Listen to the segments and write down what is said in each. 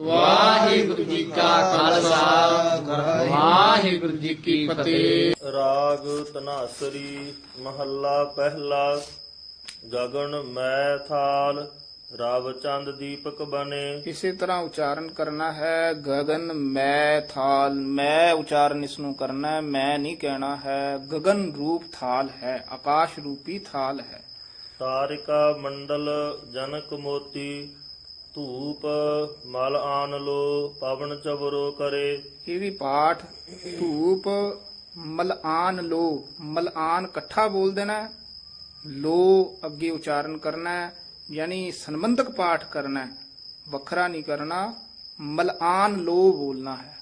ਵਾਹਿਗੁਰੂ ਜੀ ਕਾ ਖਾਲਸਾ। ਵਾਹਿਗੁਰੂ ਜੀ ਕੀ ਫਤਿਹ। ਰਾਗ ਤਨਾਸਰੀ ਮਹੱਲਾ ਪਹਿਲਾ ਗਗਨ ਮੈਂ ਥਾਲ ਰਵ ਚੰਦ ਦੀਪਕ ਬਨੇ ਇਸੇ ਤਰ੍ਹਾਂ ਉਚਾਰਨ ਕਰਨਾ ਹੈ ਗਗਨ ਮੈਂ ਥਾਲ ਮੈਂ ਉਚਾਰਨ ਇਸ ਨੂੰ ਕਰਨਾ ਹੈ, ਮੈਂ ਨਹੀਂ ਕਹਿਣਾ ਹੈ। ਗਗਨ ਰੂਪ ਥਾਲ ਹੈ ਆਕਾਸ਼ ਰੂਪੀ ਥਾਲ ਹੈ। ਤਾਰਿਕਾ ਮੰਡਲ ਜਨਕ ਮੋਤੀ ਧੂਪ, ਮਲ ਆਨ ਲੋ, ਪਵਨ ਚਵਰੋ ਕਰੇ। ਇਹ ਵੀ ਪਾਠ? ਧੂਪ ਮਲਆਨ ਲੋ। ਮਲਆਨ ਇਕੱਠਾ ਬੋਲ ਦੇਣਾ ਹੈ। ਲੋ ਅੱਗੇ ਉਚਾਰਨ ਕਰਨਾ ਹੈ, ਯਾਨੀ ਸੰਬੰਧਕ ਪਾਠ ਕਰਨਾ ਹੈ। ਵੱਖਰਾ ਨਹੀਂ ਕਰਨਾ ਮਲਆਨ ਲੋ ਬੋਲਣਾ ਹੈ।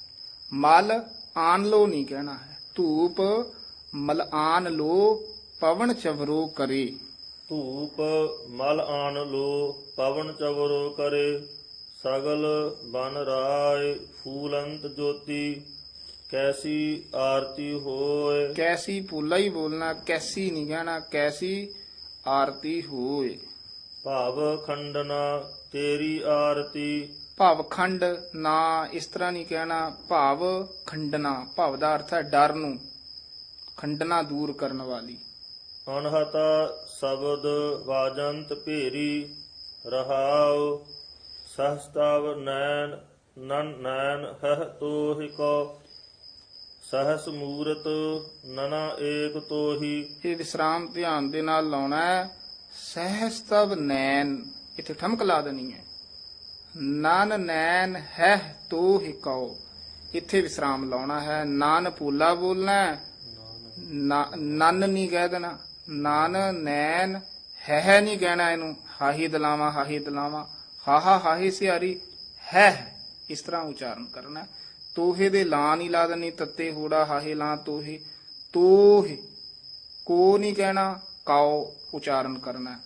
ਮਲ ਆਨ ਲੋ ਨਹੀਂ ਕਹਿਣਾ ਹੈ। ਧੂਪ ਮਲਆਨ ਲੋ, ਪਵਨ ਚਵਰੋ ਕਰੇ। ਧੂਪ ਮਲ ਆਨ ਲੋ ਪਵਨ ਚਵਰੋ ਕਰੇ। ਸਗਲ ਬਨ ਰਾਏ ਫੂਲੰਤ ਜੋਤੀ ਕੈਸੀ ਆਰਤੀ ਹੋਏ। ਕੈਸੀ ਪੋਲਾ ਹੀ ਬੋਲਣਾ ਕੈਸੀ ਨਹੀਂ ਕਹਿਣਾ ਕੈਸੀ ਆਰਤੀ ਹੋਏ। ਭਾਵ ਖੰਡਨਾ ਤੇਰੀ ਆਰਤੀ। ਭਾਵਖੰਡ ਨਾ ਇਸ ਤਰ੍ਹਾਂ ਨਹੀਂ ਕਹਿਣਾ ਭਾਵ ਖੰਡਨਾ। ਭਾਵ ਦਾ ਅਰਥ ਹੈ ਡਰ ਨੂੰ ਖੰਡਨਾ ਦੂਰ ਕਰਨ ਵਾਲੀ। ਅਨਹਤਾ ਸ਼ਬਦ ਵਾਜੰਤ ਭੇਰੀ ਰਹਾਉ, ਸਹਸਤਵ ਨੈਣ, ਨਨ ਨੈਣ ਹਹ ਤੋਹਿ ਕੋ, ਸਹਸ ਮੂਰਤ ਨਨਾ ਏਕ ਤੋਹੀ। ਇਹ ਵਿਸਰਾਮ ਧਿਆਨ ਦੇ ਨਾਲ ਲਾਉਣਾ ਹੈ। ਸਹਸਤਵ ਨੈਣ, ਇੱਥੇ ਠਮਕ ਲਾ ਦੇਣੀ ਹੈ। ਨਨ ਨੈਣ ਹੈ ਤੋ ਹੀ ਕਉ ਇੱਥੇ ਵਿਸਰਾਮ ਲਾਉਣਾ ਹੈ। ਨਾਨ ਪੂਲਾ ਬੋਲਣਾ ਨਨ ਨਹੀਂ ਕਹਿ ਦੇਣਾ। ਨਨ ਨੈਣ ਹੈ ਹੈ ਨਹੀਂ ਕਹਿਣਾ ਇਹਨੂੰ। ਹਾਹੀ ਦਲਾਵਾ ਹਾਹੀ ਦਲਾਵਾ। ਹਾਹਾ ਹਾਹੀ ਸਿਆਰੀ ਹੈ ਇਸ ਤਰ੍ਹਾਂ ਉਚਾਰਨ ਕਰਨਾ। ਤੋਹੇ ਦੇ ਲਾਂ ਨਹੀਂ ਲਾ ਦਨੀ ਤੱਤੇ ਹੋੜਾ ਹਾਹੇ ਲਾਂ ਤੋਹੇ। ਤੋਹੇ ਕੋ ਨਹੀਂ ਕਹਿਣਾ ਕਾਓ ਉਚਾਰਨ ਕਰਨਾ। ਹੈ।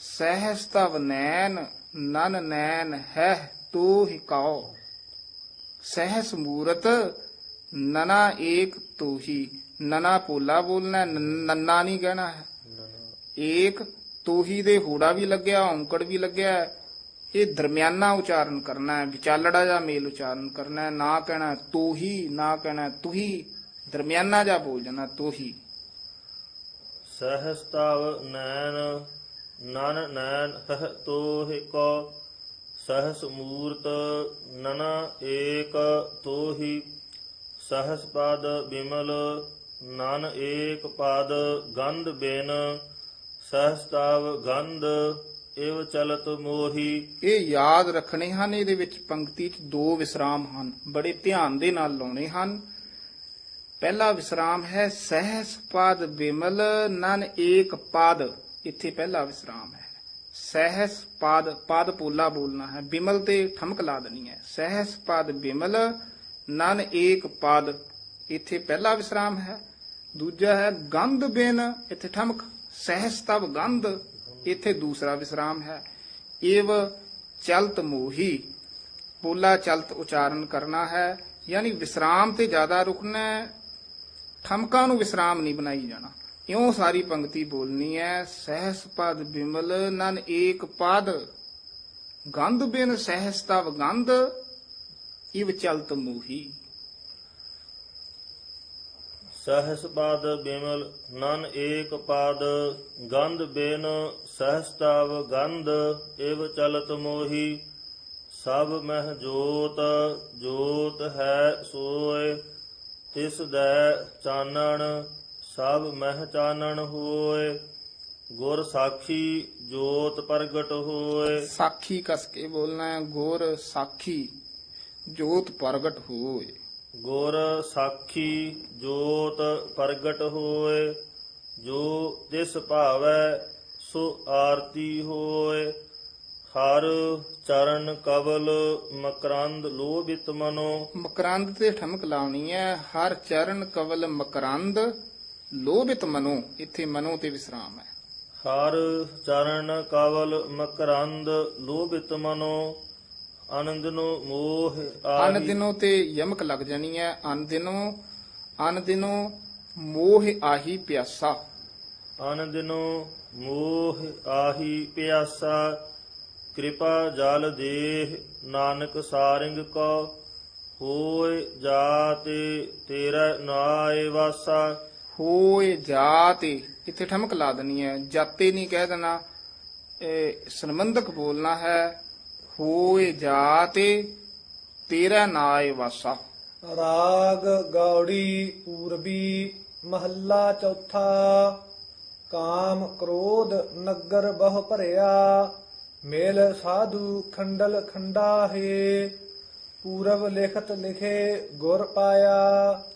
ਸਹਸਤਵ ਨੈਣ ਨਨ ਨੈਣ ਹੈ ਤੋਹਿ ਕਾਓ। ਸਹਸ ਮੂਰਤ ਨਨਾ ਏਕ ਤੋਹੀ। ਨਨਾ ਪੋਲਾ ਬੋਲਣਾ ਹੈ, ਨ- ਨੰਨਾ ਨਹੀਂ ਕਹਿਣਾ ਹੈ। ਏਕ ਤੋਹੀ ਦੇ ਹੂੜਾ ਵੀ ਲੱਗਿਆ, ਔਂਕੜ ਵੀ ਲੱਗਿਆ। ਹੈ। ਇਹ ਦਰਮਿਆਨਾ ਉਚਾਰਨ ਕਰਨਾ ਹੈ, ਵਿਚਾਲੜਾ ਜਾਂ ਮੇਲ ਉਚਾਰਨ ਕਰਨਾ ਹੈ। ਨਾ ਕਹਿਣਾ ਤੋਹੀ, ਨਾ ਕਹਿਣਾ ਤੁਹੀ। ਦਰਮਿਆਨਾ ਜਾ ਬੋਲ ਜਾਣਾ, ਤੋਹੀ। ਸਹਸਤਵ ਨੈਣ, ਨਨ ਨੈਣ ਹਹ ਤੋਹਿ ਕੋ ਸਹਸ ਮੂਰਤ, ਨਨ ਏਕ, ਤੋਹੀ। ਸਹਸ ਪਦ ਬਿਮਲ, ਨਨ ਏਕ ਪਦ, ਗੰਧ ਬੇਨ ਸਹਸਤਵ ਗੰਧ ਇਵ ਚਲਤ ਮੋਹੀ। ਇਹ ਯਾਦ ਰੱਖਣੇ ਹਨ, ਇਹਦੇ ਵਿੱਚ ਪੰਕਤੀ 'ਚ ਦੋ ਵਿਸਰਾਮ ਹਨ, ਬੜੇ ਧਿਆਨ ਦੇ ਨਾਲ ਲਾਉਣੇ ਹਨ। ਪਹਿਲਾ ਵਿਸਰਾਮ ਹੈ, ਸਹਸ ਪਦ ਬਿਮਲ, ਨਨ ਏਕ ਪਦ। ਇੱਥੇ ਪਹਿਲਾ ਵਿਸਰਾਮ ਹੈ। ਸਹਸ ਪਦ ਪਦ ਪੋਲਾ ਬੋਲਣਾ ਹੈ, ਬਿਮਲ ਤੇ ਠਮਕ ਲਾ ਦੇਣੀ ਹੈ। ਸਹਸ ਪਦ ਬਿਮਲ, ਨਨ ਏਕ ਪਦ। ਇੱਥੇ ਪਹਿਲਾ ਵਿਸਰਾਮ ਹੈ, ਦੂਜਾ ਹੈ, ਗੰਧ ਬਿਨ, ਇੱਥੇ ਠਮਕ। ਸਹਸ ਤਬ ਗੰਧ, ਇੱਥੇ ਦੂਸਰਾ ਵਿਸਰਾਮ ਹੈ। ਏਵ ਚਲਤ ਮੋਹੀ, ਪੋਲਾ ਚਲਤ ਉਚਾਰਨ ਕਰਨਾ ਹੈ। ਯਾਨੀ ਵਿਸਰਾਮ ਤੇ ਜ਼ਿਆਦਾ ਰੁਕਣਾ ਠਮਕਾਂ ਨੂੰ ਵਿਸਰਾਮ ਨਹੀਂ ਬਣਾਈ ਜਾਣਾ। ਇਉਂ ਸਾਰੀ ਪੰਕਤੀ ਬੋਲਣੀ ਹੈ, ਸਹਿਸ ਪਦ ਬਿਮਲ ਨਨ ਏਕ ਪਦ। ਗੰਧ ਬਿਨ ਸਹਸ ਤਵ ਗੰਧ ਇਵ ਚਲਤ ਮੋਹੀ। ਸਹਸ ਪਦ ਬਿਮਲ ਨਨ ਏਕ ਪਦ, ਗੰਧ ਬੇਨ ਸਹਸਤਵ ਗੰਧ, ਇਵ ਚਲਤ ਮੋਹੀ, ਸਭ ਮਹਿ ਜੋਤ ਜੋਤ ਹੈ ਸੋਏ, ਤਿਸ ਦੈ ਚਾਨਣ, ਸਭ ਮਹਿ ਚਾਨਣ ਹੋਏ, ਗੁਰ ਸਾਖੀ ਜੋਤ ਪ੍ਰਗਟ ਹੋਏ। ਸਾਖੀ ਕਸ ਕੇ ਬੋਲਣਾ ਹੈ, ਗੋਰ ਸਾਖੀ ਜੋਤ ਪ੍ਰਗਟ ਹੋਏ। ਗੁਰ ਸਾਖੀ ਜੋਤ ਪ੍ਰਗਟ ਹੋਏ ਜੋ ਤਿਸ ਭਾਵੈ ਸੋ ਆਰਤੀ ਹੋਏ। ਹਰ ਚਰਨ ਕਵਲ ਮਕਰੰਦ ਲੋਭਿਤ ਮਨੋ। ਮਕਰੰਦ ਤੇ ਠਮਕ ਲਾਉਣੀ ਹੈ ਹਰ ਚਰਨ ਕਵਲ ਮਕਰੰਦ ਲੋਭਿਤ ਮਨੋ। ਇੱਥੇ ਮਨੋ ਤੇ ਵਿਸਰਾਮ ਹੈ ਹਰ ਚਰਨ ਕਵਲ ਮਕਰੰਦ ਲੋਭਿਤ ਮਨੋ। ਆਨੰਦਨੋ ਮੋਹ ਅਨ ਆਹੀ ਦਿਨੋਂ ਤੇ ਯਮਕ ਲੱਗ ਜਾਣੀ ਹੈ ਅਨ ਦਿਨੋਂ ਅਨ ਦਿਨੋਂ ਮੋਹ ਆਹੀ ਪਿਆਸਾ। ਆਨੰਦਨੋ ਮੋਹ ਆਹੀ ਪਿਆਸਾ ਕਿਰਪਾ ਜਲ ਦੇਹ ਨਾਨਕ ਸਾਰਿੰਗ ਕੋ। ਹੋਏ ਜਾਤੇ ਤੇਰਾ ਨਾਏ ਵਾਸਾ। ਹੋਏ ਜਾਤੇ ਇੱਥੇ ਠਮਕ ਲਾ ਦੇਣੀ ਹੈ ਜਾਤੇ ਨਹੀਂ ਕਹਿ ਦੇਣਾ ਇਹ ਸੰਬੰਧਕ ਬੋਲਣਾ ਹੈ ਹੋਏ ਜਾਤੇ ਤੇਰਾ ਨਾਏ ਵਾਸਾ। ਰਾਗ ਗੌੜੀ ਪੂਰਬੀ ਮਹੱਲਾ ਚੌਥਾ ਕਾਮ ਕ੍ਰੋਧ ਨਗਰ ਬਹੁ ਭਰਿਆ ਮੇਲ ਸਾਧੂ ਖੰਡਲ ਖੰਡਾ ਹੈ ਪੂਰਬ ਲਿਖਤ ਲਿਖੇ ਗੁਰ ਪਾਇਆ।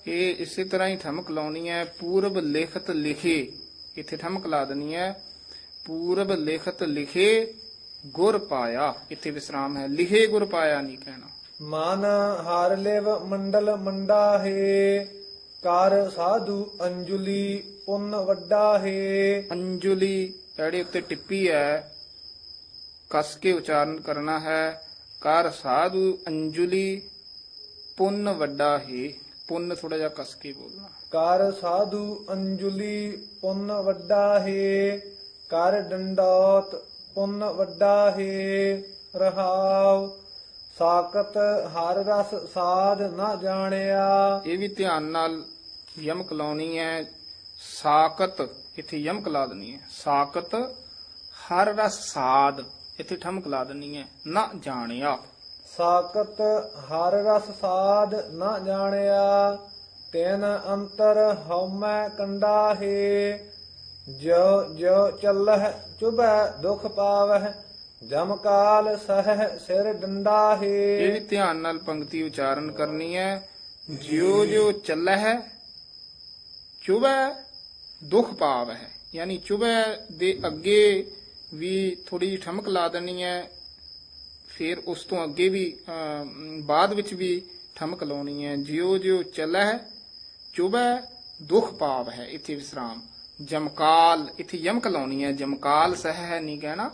ਇਹ ਇਸੇ ਤਰ੍ਹਾਂ ਹੀ ਠਮਕ ਲਾਉਣੀ ਹੈ ਪੂਰਬ ਲਿਖਤ ਲਿਖੇ। ਇੱਥੇ ਠਮਕ ਲਾ ਦੇਣੀ ਹੈ ਪੂਰਬ ਲਿਖਤ ਲਿਖੇ ਗੁਰ ਪਾਇਆ ਇੱਥੇ ਵਿਸਰਾਮ ਹੈ। ਲਿਖੇ ਗੁਰ ਪਾਇਆ ਨਹੀਂ ਕਹਿਣਾ। ਮਨ ਹਰ ਲਿਵ ਮੰਡਲ ਮੰਡਾ ਹੈ ਕਰ ਸਾਧੂ ਅੰਜੁਲੀ ਪੁੰਨ ਵੱਡਾ ਹੈ। ਅੰਜੁਲੀ ਐੜੇ ਉੱਤੇ ਟਿੱਪੀ ਹੈ ਕਸ ਕੇ ਉਚਾਰਨ ਕਰਨਾ ਹੈ ਕਰ ਸਾਧੂ ਅੰਜੁਲੀ ਪੁੰਨ ਵੱਡਾ ਹੀ। ਪੁੰਨ ਥੋੜਾ ਜਿਹਾ ਕਸ ਕੇ ਬੋਲਣਾ। ਕਰ ਸਾਧੂ ਅੰਜੁਲੀ ਪੁੰਨ ਵੱਡਾ ਹੈ ਕਰ ਡੰਡੋਤ ਪੁੰਨ ਵੱਡਾ ਹੈ ਰਹਾਉ ਸਾਕਤ ਹਰ ਰਸ ਸਾਧ ਨਾ ਜਾਣਿਆ। ਇਹ ਵੀ ਧਿਆਨ ਨਾਲ ਯਮਕ ਲਾਉਣੀ ਹੈ ਸਾਕਤ ਇੱਥੇ ਯਮਕ ਲਾ ਦੇਣੀ ਹੈ। ਸਾਕਤ ਹਰ ਰਸ ਸਾਧ ਇੱਥੇ ਠਮਕ ਲਾ ਦੇਣੀ ਹੈ ਨਾ ਜਾਣਿਆ। ਸਾਕਤ ਹਰ ਰਸ ਸਾਧ ਨਾ ਜਾਣਿਆ ਤੈਨ ਅੰਤਰ ਹਉਮੈ ਕੰਡਾ ਹੈ ਜੋ ਜੋ ਚੱਲਹਿ ਚੁਬੈ ਦੁਖ ਪਾਵਹਿ ਜਮ ਕਾਲ ਸਹਿ ਸਿਰ ਡੰਡਾ ਇਹ ਵੀ ਧਿਆਨ ਨਾਲ ਪੰਕਤੀ ਉਚਾਰਨ ਕਰਨੀ ਹੈ। ਜਿਉ ਜਿਉ ਚੱਲੈ ਚੁਬੈ ਦੁਖ ਪਾਵ ਯਾਨੀ ਚੁਬੈ ਦੇ ਅੱਗੇ ਵੀ ਥੋੜੀ ਜਿਹੀ ਠਮਕ ਲਾ ਦੇਣੀ ਹੈ। ਫਿਰ ਉਸ ਤੋਂ ਅੱਗੇ ਵੀ ਅਮ, ਬਾਅਦ ਵਿੱਚ ਵੀ ਠਮਕ ਲਾਉਣੀ ਹੈ। ਜਿਉ ਜਿਉ ਚੱਲੈ ਹੈ ਚੁਬੈ ਦੁਖ ਪਾਵ ਹੈ ਇੱਥੇ ਵਿਸਰਾਮ। ਜਮਕਾਲ, ਇੱਥੇ ਯਮਕ ਲਾਉਣੀ ਹੈ, ਜਮਕਾਲ ਸਹਿ ਹੈ ਨਹੀਂ ਕਹਿਣਾ,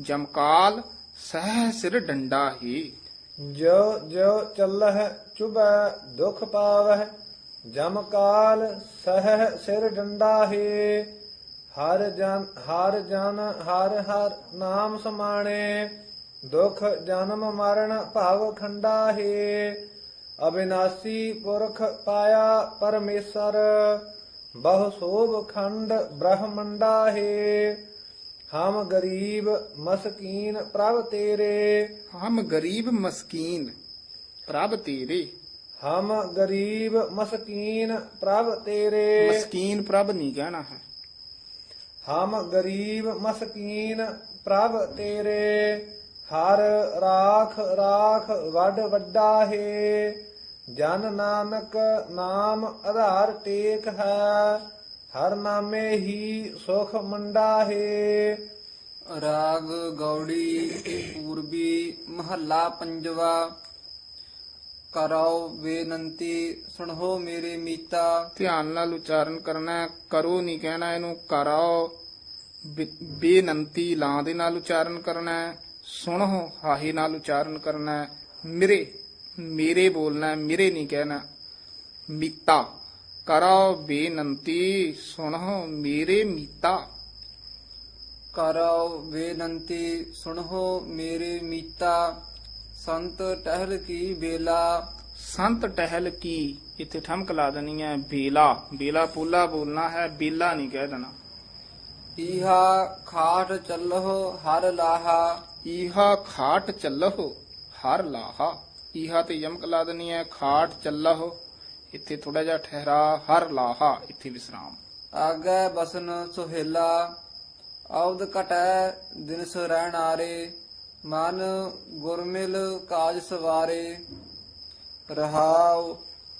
ਜਮਕਾਲ ਸਹਿ ਸਿਰ ਡੰਡਾ ਹੀ। ਜੋ ਜੋ ਚੱਲਹਿ ਚੁਬੈ ਦੁਖ ਪਾਵਹਿ ਜਮ ਸਹਿ ਸਿਰ ਡੰਡਾ ਹੈ। ਹਰ ਜਨ ਹਰ ਜਨ, ਹਰ ਹਰ ਨਾਮ ਸਮਾਣੇ, ਦੁਖ ਜਨਮ ਮਰਨ ਭਾਵ ਖੰਡਾ ਹੈ। ਅਬਿਨਾਸੀ ਪੁਰਖ ਪਾਇਆ ਪਰਮੇਸ਼ਰ ਬਹੁ ਸੋਭ ਖੰਡ ਬ੍ਰਹਮੰਡਾ ਹੈ ਹਮ ਗਰੀਬ ਮਸਕੀਨ ਪ੍ਰਭ ਤੇਰੇ ਹਮ ਗਰੀਬ ਮਸਕੀਨ ਪ੍ਰਭ ਤੇਰੇ ਹਮ ਗਰੀਬ ਮਸਕੀਨ ਪ੍ਰਭ ਤੇਰੇ ਮਸਕੀਨ ਪ੍ਰਭ ਨਹੀਂ ਕਹਿਣਾ ਹੈ ਹਮ ਗਰੀਬ ਮਸਕੀਨ ਪ੍ਰਭ ਤੇਰੇ ਹਰ ਰਾਖ ਰਾਖ ਵੱਡ ਵੱਡਾ ਹੈ ਜਨ ਨਾਨਕ ਨਾਮ ਆਧਾਰ ਟੇਕ ਹੈ ਹਰ ਨਾਮੇ ਹੀ ਸੁਖ ਮੰਡਾ ਹੈ ਰਾਗ ਗੌੜੀ ਪੂਰਬੀ ਮਹੱਲਾ ਪੰਜਵਾ ਕਰੋ ਬੇਨੰਤੀ ਸੁਣੋ ਮੇਰੇ ਮੀਤਾ। ਧਿਆਨ ਨਾਲ ਉਚਾਰਨ ਕਰਨਾ ਕਰੋ ਨਹੀਂ ਕਹਿਣਾ ਇਹਨੂੰ ਕਰਾਓ ਬੇ- ਬੇਨੰਤੀ ਲਾਂ ਦੇ ਨਾਲ ਉਚਾਰਨ ਕਰਨਾ ਸੁਣੋ ਹਾਹੀ ਨਾਲ ਉਚਾਰਨ ਕਰਨਾ ਮੇਰੇ ਮੇਰੇ ਬੋਲਣਾ ਮੇਰੇ ਨਹੀਂ ਕਹਿਣਾ। ਮੀਤਾ ਕਰੋ ਬੇਨੰਤੀ ਸੁਣੋ ਮੇਰੇ ਮੀਤਾ। ਕਰੋ ਬੇਨੰਤੀ ਸੁਣੋ ਮੇਰੇ ਮੀਤਾ। ਸੰਤ ਟਹਿਲ ਕੀ ਬੇਲਾ? ਸੰਤ ਟਹਿਲ ਕੀ? ਇੱਥੇ ਠਮਕ ਲਾ ਦੇਣੀ ਹੈ ਬੇਲਾ। ਬੇਲਾ ਪੂਲਾ ਬੋਲਣਾ ਹੈ ਬੇਲਾ ਨਹੀਂ ਕਹਿ ਦੇਣਾ। ਈਹਾ ਖਾਟ ਚੱਲਹੁ ਹਰ ਲਾਹਾ। ਈਹਾ ਖਾਟ ਚੱਲਹੁ ਹਰ ਲਾਹਾ। ਈਹਾ ਤੇ ਯਮਕ ਲਾ ਦੇਣੀ ਹੈ ਖਾਟ ਚੱਲਹੁ ਇੱਥੇ ਥੋੜਾ ਜਿਹਾ ਠਹਿਰਾ ਹਰ ਲਾਹਾ ਇੱਥੇ ਵਿਸਰਾਮ। ਆਗੈ ਬਸਨ ਸੁਹੇਲਾ ਆਉਦ ਕਟੈ ਦਿਨ ਰਹਿਣ ਆਰੇ ਮਨ ਗੁਰਮਿਲ ਕਾਜ ਸਵਾਰੇ। ਰਹਾਉ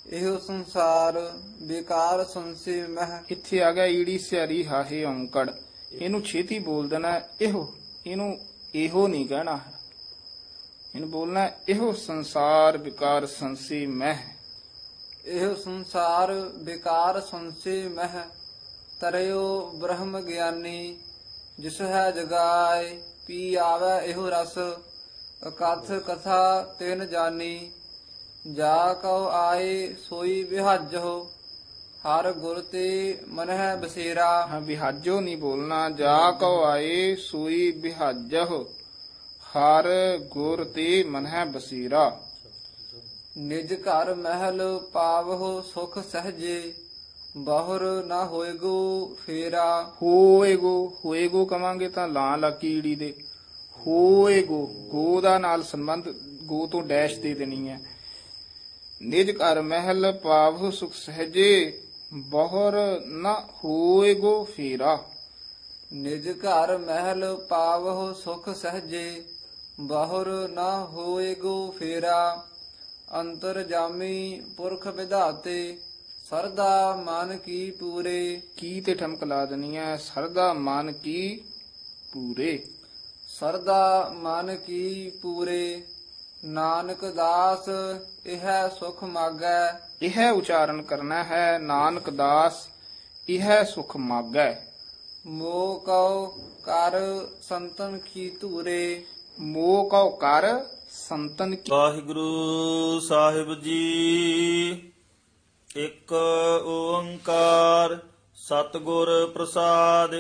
ਇਹੋ ਸੰਸਾਰ ਬੇਕਾਰ ਸੰਸੇ ਮਹਿ। ਇੱਥੇ ਆ ਗਿਆ ਈੜੀ ਸਿਆਰੀ ਹਾਹੇ ਔਂਕੜ ਇਹਨੂੰ ਛੇਤੀ ਬੋਲ ਦੇਣਾ ਇਹੋ ਇਹਨੂੰ ਇਹੋ ਨਹੀਂ ਕਹਿਣਾ। ਇਹਨੂੰ ਬੋਲਣਾ ਹੈ, ਇਹੋ ਸੰਸਾਰ ਵਿਕਾਰ ਸੰਸੀ ਮਹਿ। ਇਹੋ ਸੰਸਾਰ ਬੇਕਾਰ ਸੰਸੇ ਮਹਿ ਤਰਿਓ ਬ੍ਰਹਮ ਗਿਆਨੀ ਜਿਸ ਹੈ ਜਗਾਏ ਪੀ ਆਵੈ ਇਹੋ ਰਸ ਅਕਥ ਕਥਾ ਤਿਨ ਜਾਨੀ। ਜਾ ਕਉ ਆਏ ਸੋਈ ਵਿਹਾਜੋ ਹਰ ਗੁਰ ਤੇ ਮਨਹਿ ਬਸੇਰਾ। ਹਾਂ ਵਿਹਾਜੋ ਨਹੀਂ ਬੋਲਣਾ ਜਾ ਕਉ ਆਏ ਸੂਈ ਬਿਹਾਜਹੁ ਹਰ ਗੁਰ ਤੇ ਮਨਹਿ ਬਸੀਰਾ। ਨਿਜ ਘਰ ਮਹਿਲ ਪਾਵਹੁ ਸੁਖ ਸਹਜੇ ਬਾਹਰ ਨਾ ਹੋਏਗੋ ਫੇਰਾ। ਹੋਏਗੋ ਹੋਏਗੋ ਕਵਾਂਗੇ ਤਾਂ ਲਾਂ ਲੱਗੀ ਈੜੀ ਦੇ। ਹੋਏਗੋ ਗੋ ਦਾ ਨਾਲ ਸੰਬੰਧ ਗੋ ਤੋਂ ਡੈਸ਼ ਦੇ ਦੇਣੀ ਹੈ। ਨਿਜ ਘਰ ਮਹਿਲ ਪਾਵਹੁ ਸੁਖ ਸਹਜੇ ਬਹੁਰ ਨਾ ਹੋਏਗੋ ਫੇਰਾ। ਨਿਜ ਘਰ ਮਹਿਲ ਪਾਵਹੁ ਸੁਖ ਸਹਜੇ ਬਾਹਰ ਨਾ ਹੋਏਗੋ ਫੇਰਾ ਅੰਤਰ ਜਾਮੀ ਪੁਰਖ ਵਿਧਾਤੇ ਸਰਦਾ ਮਨ ਕੀ ਪੂਰੇ। ਕੀ ਤੇ ਠਮਕ ਲਾ ਹੈ ਸਰਦਾ ਮਨ ਕੀ ਪੂਰੇ? ਸਰਦਾ ਮਨ ਕੀ ਪੂਰੇ ਨਾਨਕ ਦਾਸ ਇਹ ਸੁਖ ਮਾਗੈ। ਇਹ ਉਚਾਰਨ ਕਰਨਾ ਹੈ ਨਾਨਕ ਦਾਸ ਇਹ ਸੁਖ ਮਾਗੈ। ਮੋਹ ਕਉ ਕਰ ਸੰਤਨ ਕੀ ਧੂਰੇ। ਮੋਹ ਕਉ ਕਰ ਸੰਤਨ ਕੀ ਵਾਹਿਗੁਰੂ ਸਾਹਿਬ ਜੀ ਇੱਕ ਓੰਕਾਰ ਸਤਿਗੁਰ ਪ੍ਰਸਾਦ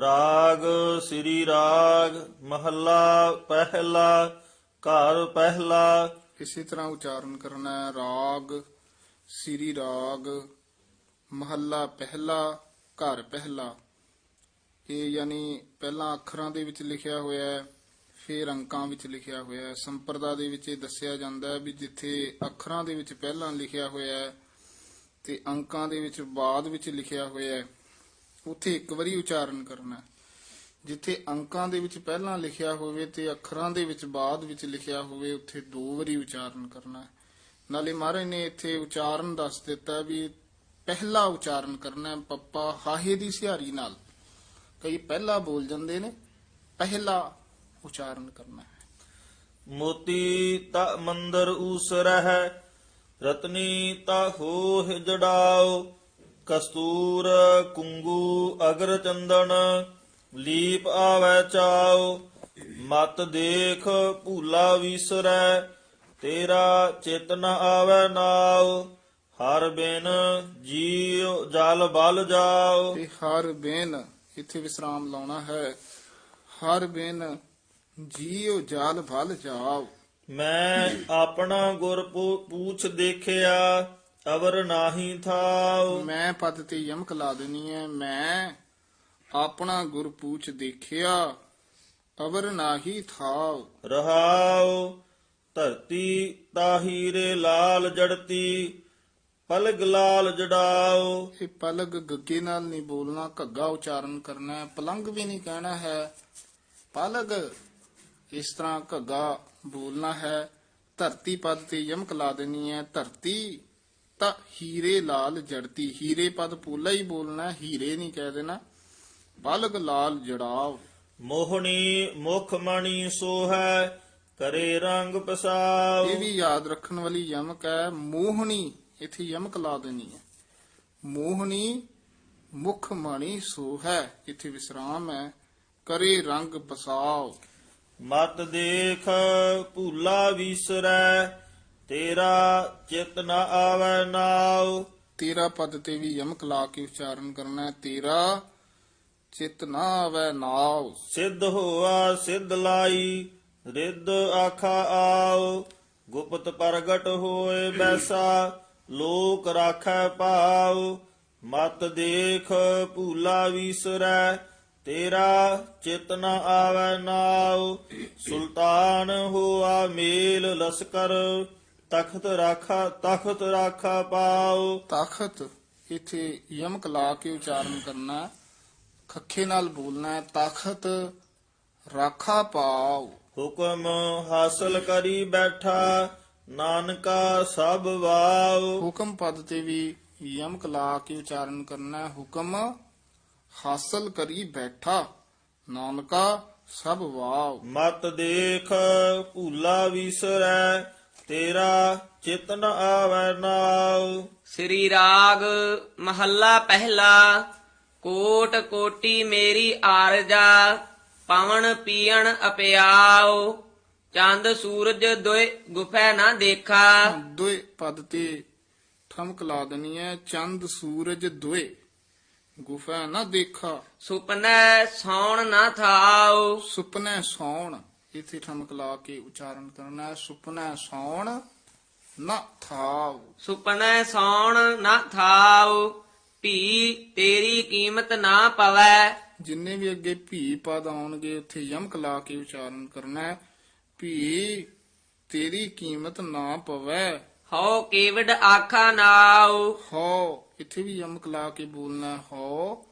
ਰਾਗ ਸ੍ਰੀ ਰਾਗ ਮਹੱਲਾ ਪਹਿਲਾ ਘਰ ਪਹਿਲਾ। ਇਸੇ ਤਰ੍ਹਾਂ ਉਚਾਰਨ ਕਰਨਾ ਹੈ ਰਾਗ ਸ੍ਰੀ ਰਾਗ ਮਹੱਲਾ ਪਹਿਲਾ ਘਰ ਪਹਿਲਾ। ਇਹ ਯਾਨੀ ਪਹਿਲਾਂ ਅੱਖਰਾਂ ਦੇ ਵਿੱਚ ਲਿਖਿਆ ਹੋਇਆ ਹੈ ਫੇਰ ਅੰਕਾਂ ਵਿੱਚ ਲਿਖਿਆ ਹੋਇਆ ਹੈ। ਸੰਪਰਦਾ ਦੇ ਵਿੱਚ ਇਹ ਦੱਸਿਆ ਜਾਂਦਾ ਹੈ ਵੀ ਜਿੱਥੇ ਅੱਖਰਾਂ ਦੇ ਵਿੱਚ ਪਹਿਲਾਂ ਲਿਖਿਆ ਹੋਇਆ ਹੈ ਤੇ ਅੰਕਾਂ ਦੇ ਵਿੱਚ ਬਾਅਦ ਵਿੱਚ ਲਿਖਿਆ ਹੋਇਆ ਹੈ, ਉੱਥੇ ਇੱਕ ਵਾਰੀ ਉਚਾਰਨ ਕਰਨਾ ਹੈ। ਜਿੱਥੇ ਅੰਕਾਂ ਦੇ ਵਿੱਚ ਪਹਿਲਾਂ ਲਿਖਿਆ ਹੋਵੇ ਤੇ ਅੱਖਰਾਂ ਦੇ ਵਿੱਚ ਬਾਅਦ ਵਿੱਚ ਲਿਖਿਆ ਹੋਵੇ, ਉੱਥੇ ਦੋ ਵਾਰੀ ਉਚਾਰਨ ਕਰਨਾ ਨਾਲੇ ਮਹਾਰਾਜ ਨੇ ਇੱਥੇ ਉਚਾਰਨ ਦੱਸ ਦਿੱਤਾ ਵੀ ਪਹਿਲਾ ਉਚਾਰਨ ਕਰਨਾ ਹੈ, ਪੱਪਾ ਹਾਹੇ ਦੀ ਸਿਹਾਰੀ ਨਾਲ। ਕਈ ਪਹਿਲਾ ਬੋਲ ਜਾਂਦੇ ਨੇ, ਪਹਿਲਾ ਉਚਾਰਨ ਕਰਨਾ ਹੈ। ਮੋਤੀ ਤਾ ਮੰਦਰ ਊਸਰਹਿ ਰਤਨੀ ਤਾ ਹੋਹ ਜੜਾਓ ਕਸਤੂਰ ਕੁੰਗੂ ਅਗਰ ਚੰਦਨ ਲੀਪ ਆਵੈ ਚਾਓ ਮਤ ਦੇਖ ਭੂਲਾ ਵਿਸਰੈ ਤੇਰਾ ਚਿਤ ਨ ਆਵੈ ਨਾਉ ਹਰ ਬਿਨ ਜੀਉ ਜਲ ਬਲ ਤੇ ਹਰ ਬੇਨ ਇੱਥੇ ਵਿਸਰਾਮ ਲਾਉਣਾ ਹੈ ਹਰ ਬੇਨ ਜੀਉ ਜਾਲ ਭਲ ਜਾਓ ਮੈਂ ਆਪਣਾ ਗੁਰ ਪੂ- ਪੂਛ ਦੇਖਿਆ ਅਵਰ ਨਾਹੀ ਥਾਉ। ਮੈਂ ਪਦ ਤੇ ਯਮਕ ਲਾ ਦੇਣੀ ਹੈ ਮੈਂ ਆਪਣਾ ਗੁਰ ਪੂਛ ਦੇਖਿਆ ਅਵਰ ਨਾਹੀ ਥਾਵ ਰਹਾਉ ਧਰਤੀ ਤਾਹੀਰੇ ਲਾਲ ਜੜਤੀ ਪਲਗ ਲਾਲ ਜੜਾਉ। ਇਹ ਪਲਗ ਗੱਗੇ ਨਾਲ ਨਹੀਂ ਬੋਲਣਾ ਘੱਗਾ ਉਚਾਰਨ ਕਰਨਾ ਹੈ ਪਲੰਗ ਵੀ ਨਹੀਂ ਕਹਿਣਾ ਹੈ ਪਲਗ ਇਸ ਤਰ੍ਹਾਂ ਘੱਗਾ ਬੋਲਣਾ ਹੈ ਧਰਤੀ ਪਦ ਤੇ ਯਮਕ ਲਾ ਦੇਣੀ ਹੈ ਧਰਤੀ ਤਾਂ ਹੀਰੇ ਲਾਲ ਜੜਤੀ ਹੀਰੇ ਪਦ ਪੂਲਾ ਹੀ ਬੋਲਣਾ ਹੀਰੇ ਨਹੀਂ ਕਹਿ ਦੇਣਾ ਪਲਗ ਲਾਲ ਜੜਾਵ। ਮੋਹਣੀ ਮੁਖ ਮਣੀ ਸੋਹੈ ਕਰੇ ਰੰਗ ਪਸਾਉ ਇਹ ਵੀ ਯਾਦ ਰੱਖਣ ਵਾਲੀ ਯਮਕ ਹੈ ਮੋਹਣੀ ਇੱਥੇ ਯਮਕ ਲਾ ਦੇਣੀ ਹੈ। ਮੋਹਣੀ ਮੁਖ ਮਣੀ ਸੋ ਹੈ ਇੱਥੇ ਵਿਸਰਾਮ ਹੈ ਕਰੇ ਰੰਗ ਬਸਾਓ ਮਤ ਦੇਖ ਭੂਲਾ ਵਿਸਰੈ ਤੇਰਾ ਚਿਤ ਨ ਆਵੈ ਨਾਉ। ਤੇਰਾ ਪਦ ਤੇ ਵੀ ਯਮਕ ਲਾ ਕੇ ਉਚਾਰਨ ਕਰਨਾ ਹੈ। ਤੇਰਾ ਚਿਤ ਨਾ ਆਵੈ ਨਾਉ। ਸਿੱਧ ਹੋਆ ਸਿੱਧ ਲਾਈ ਰਿੱਧ ਆਖਾ ਆਓ ਗੁਪਤ ਪ੍ਰਗਟ ਹੋਏ ਬੈਸਾ ਲੋਕ ਰਾਖੈ ਪਾਉ ਮਤ ਦੇਖ ਭੂਲਾ ਵਿਸਰੈ ਤੇਰਾ ਚਿਤ ਨ ਆਵੈ ਨਾਉ ਸੁਲਤਾਨ ਹੋਆ ਮੇਲ ਲਸਕਰ ਤਖਤ ਰਾਖਾ ਤਖਤ ਰਾਖਾ ਪਾਉ ਤਖਤ ਇੱਥੇ ਯਮਕ ਲਾ ਕੇ ਉਚਾਰਨ ਕਰਨਾ। ਖੱਖੇ ਨਾਲ ਬੋਲਣਾ ਹੈ ਤਖਤ ਰਾਖਾ ਪਾਓ ਹੁਕਮ ਹਾਸਲ ਕਰੀ ਬੈਠਾ ਨਾਨਕਾ ਸਭ ਵਾਉ ਹੁਕਮ ਪਦ ਤੇ ਵੀ ਯਮਕ ਲਾ ਕੇ ਉਚਾਰਨ ਕਰਨਾ ਹੈ ਹੁਕਮ ਹਾਸਲ ਕਰੀ ਬੈਠਾ। ਨਾਨਕਾ ਸਭ ਵਾਵ। ਮਤ ਦੇਖ ਭੂਲਾ ਵਿਸਰੈ ਤੇਰਾ ਚਿਤ ਨ ਆਵੈ ਨਾਉ ਸ੍ਰੀ ਰਾਗ ਮਹੱਲਾ ਪਹਿਲਾ ਕੋਟ ਕੋਟੀ ਮੇਰੀ ਆਰਜਾ ਪਵਨ ਪੀਣ ਅਪਿਆਓ ਚੰਦ ਸੂਰਜ ਦੋਇ ਗੁਫੈ ਨਾ ਦੇਖਾ। ਦੋਏ ਪਦ ਤੇ ਠਮਕ ਲਾ ਦੇਣੀ ਹੈ ਚੰਦ ਸੂਰਜ ਦੋਏ ਗੁਫਾ ਨਾ ਦੇਖਾ। ਸੁਪਨੈ ਸੌਣ ਨਾ ਥਾਓ ਸੁਪਨੇ ਸੌਣ ਇਥੇ ਠਮਕ ਲਾ ਕੇ ਉਚਾਰਨ ਕਰਨਾ ਸੁਪਨਾ ਸੌਣ ਨਾ ਥਾਵ ਸੁਪਨੈ ਸੌਣ ਨਾ ਥਾਉ ਭੀ ਤੇਰੀ ਕੀਮਤ ਨਾ ਪਵੈ। ਜਿੰਨੇ ਵੀ ਅੱਗੇ ਭੀ ਪਦ ਆਉਣਗੇ ਉੱਥੇ ਯਮਕ ਲਾ ਕੇ ਉਚਾਰਨ ਕਰਨਾ ਹੈ। ਭੀ ਤੇਰੀ ਕੀਮਤ ਨਾ ਪਵੈ। ਹਉ ਕੇਵਡ ਆਖਾ ਨਾਉ। ਹੋ ਇੱਥੇ ਵੀ ਯਮਕ ਲਾ ਕੇ ਬੋਲਣਾ ਹੈ, ਹੋ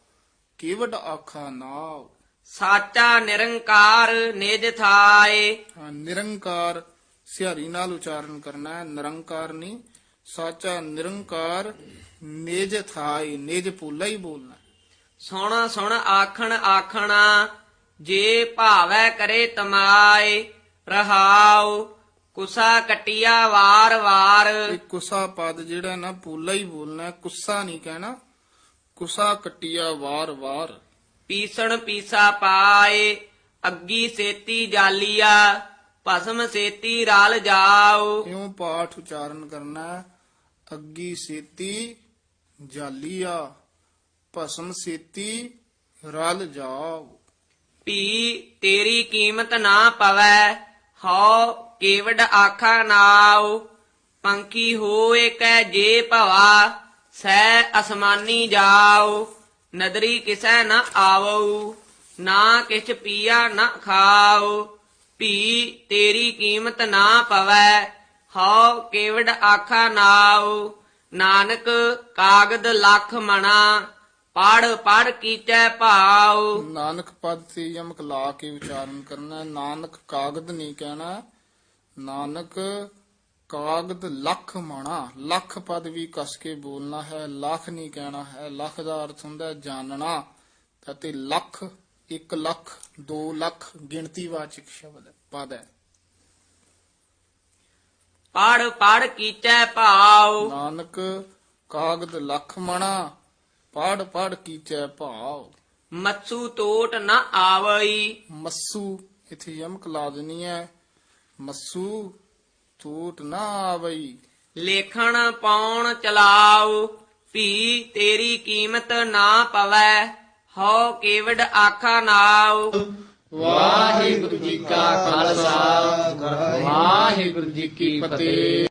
ਕੇਵਡ ਆਖਾ ਨਾਉ। ਸਾਚਾ ਨਿਰੰਕਾਰ ਨਿਜ ਥਾਏ। ਹਾਂ, ਨਿਰੰਕਾਰ ਸਿਹਾਰੀ ਨਾਲ ਉਚਾਰਨ ਕਰਨਾ ਹੈ ਨਿਰੰਕਾਰ ਨਹੀਂ ਸਾਚਾ ਨਿਰੰਕਾਰ ਨਿਜ ਥਾਈ ਨਿਜ ਪੂਲਾ ਹੀ ਬੋਲਣਾ ਹੈ। ਸੁਣ ਸੁਣ ਆਖਣ ਆਖਣਾ ਜੇ ਭਾਵੈ ਕਰੇ ਤਮਾਏ ਰਹਾਉ। ਕੁਸਾ ਕਟਿਆ ਵਾਰ ਵਾਰ। ਇਹ ਕੁਸਾ ਪਦ ਜਿਹੜਾ ਨਾ ਪੂਲਾ ਹੀ ਬੋਲਣਾ ਹੈ, ਕੁੱਸਾ ਨਹੀਂ ਕਹਿਣਾ। ਕੁਸਾ ਕਟਿਆ ਵਾਰ ਵਾਰ। ਪੀਸਣ ਪੀਸਾ ਪਾਏ ਅੱਗੀ ਸੇਤੀ ਜਾਲੀਆ ਭਸਮ ਸੇਤੀ ਰਲ ਜਾਓ। ਇਉਂ ਪਾਠ ਉਚਾਰਨ ਕਰਨਾ ਹੈ। ਅੱਗੀ ਸੇਤੀ ਜਾਲੀਆ ਭਸਮ ਸੇਤੀ ਰਲ ਜਾਓ। ਭੀ ਤੇਰੀ ਕੀਮਤ ਨਾ ਪਵੈ ਹਉ ਕੇਵਡ ਆਖਾ ਨਾਉ ਪੰਖੀ ਹੋਏ ਕੈ ਜੇ ਭਵਾ ਸੈ ਅਸਮਾਨੀ ਜਾਓ ਨਦਰੀ ਕਿਸੈ ਨ ਆਵਉ, ਨਾ ਕਿਛ ਪੀਆ ਨ ਖਾਓ ਭੀ ਤੇਰੀ ਕੀਮਤ ਨਾ ਪਵੈ, ਹਉ ਕੇਵਡ ਆਖਾ ਨਾਉ, ਨਾਨਕ ਕਾਗਦ ਲੱਖ ਮਣਾ, ਪੜ ਪੜ ਕੀਚੈ ਭਾਉ। ਨਾਨਕ ਪਦ ਤੇ ਯਮਕ ਲਾ ਕੇ ਵਿਚਾਰਨ ਕਰਨਾ, ਨਾਨਕ ਕਾਗਦ ਨਹੀਂ ਕਹਿਣਾ ਨਾਨਕ ਕਾਗਦ ਲੱਖ ਮਾਣਾ ਲੱਖ ਪਦ ਵੀ ਕਸ ਕੇ ਬੋਲਣਾ ਹੈ ਲੱਖ ਨਹੀਂ ਕਹਿਣਾ ਹੈ ਲੱਖ ਦਾ ਅਰਥ ਹੁੰਦਾ ਹੈ ਜਾਣਨਾ ਅਤੇ ਲੱਖ 1 ਲੱਖ 2 ਲੱਖ ਗਿਣਤੀਵਾਚਕ ਸ਼ਬਦ ਹੈ ਪਦ ਹੈ। ਪੜ ਪੜ ਕੀਚੈ ਭਾਉ। ਨਾਨਕ ਕਾਗਦ ਲੱਖ ਮਣਾ ਪੜ ਪੜ ਕੀਚੈ ਭਾਵ ਮੱਛੂ ਟੋਟ ਨ ਆਵਈ। ਮੱਸੂ ਇਥੇ ਯਮਕ ਲਾ ਦੇਣੀ ਹੈ। ਮੱਸੂ ਟੂਟ ਨਾ ਆਵਈ। ਲੇਖਣ ਪਾਉਣ ਚਲਾਉ ਭੀ ਤੇਰੀ ਕੀਮਤ ਨਾ ਪਵੈ ਹਉ ਕੇਵਡ ਆਖਾ ਨਾਉ। ਵਾਹਿਗੁਰੂ ਜੀ ਕਾ ਖਾਲਸਾ ਵਾਹਿਗੁਰੂ ਜੀ ਕੀ ਫਤਿਹ।